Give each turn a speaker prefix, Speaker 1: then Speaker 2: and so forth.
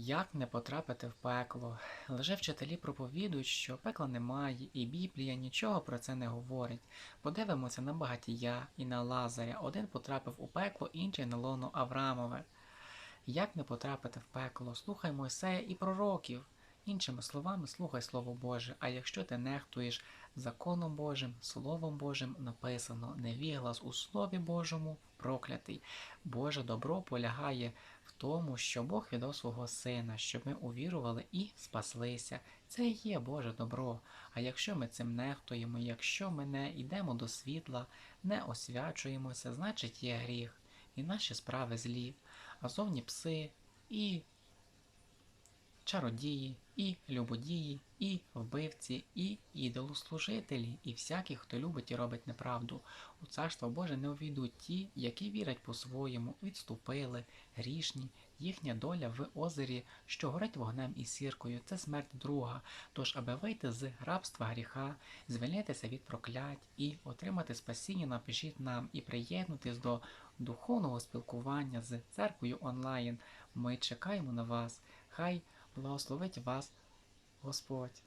Speaker 1: Як не потрапити в пекло? Лжевчителі проповідують, що пекла немає, і Біблія нічого про це не говорить. Подивимося на багатія і на Лазаря. Один потрапив у пекло, інший на лоно Аврамове. Як не потрапити в пекло? Слухай Мойсея і пророків. Іншими словами, слухай Слово Боже, а якщо ти нехтуєш законом Божим, Словом Божим написано, невіглас у Слові Божому проклятий. Боже добро полягає в тому, що Бог віддав свого сина, щоб ми увірували і спаслися. Це і є Боже добро. А якщо ми цим нехтуємо, якщо ми не йдемо до світла, не освячуємося, значить є гріх, і наші справи злі, а зовні пси і чародії, і любодії, і вбивці, і ідолослужителі, і всякі, хто любить і робить неправду. У царство Боже не увійдуть ті, які вірять по-своєму, відступили, грішні, їхня доля в озері, що горить вогнем і сіркою, це смерть друга. Тож, аби вийти з рабства гріха, звільнитися від проклять і отримати спасіння, напишіть нам і приєднутись до духовного спілкування з церквою онлайн. Ми чекаємо на вас. Хай благословить вас Господь.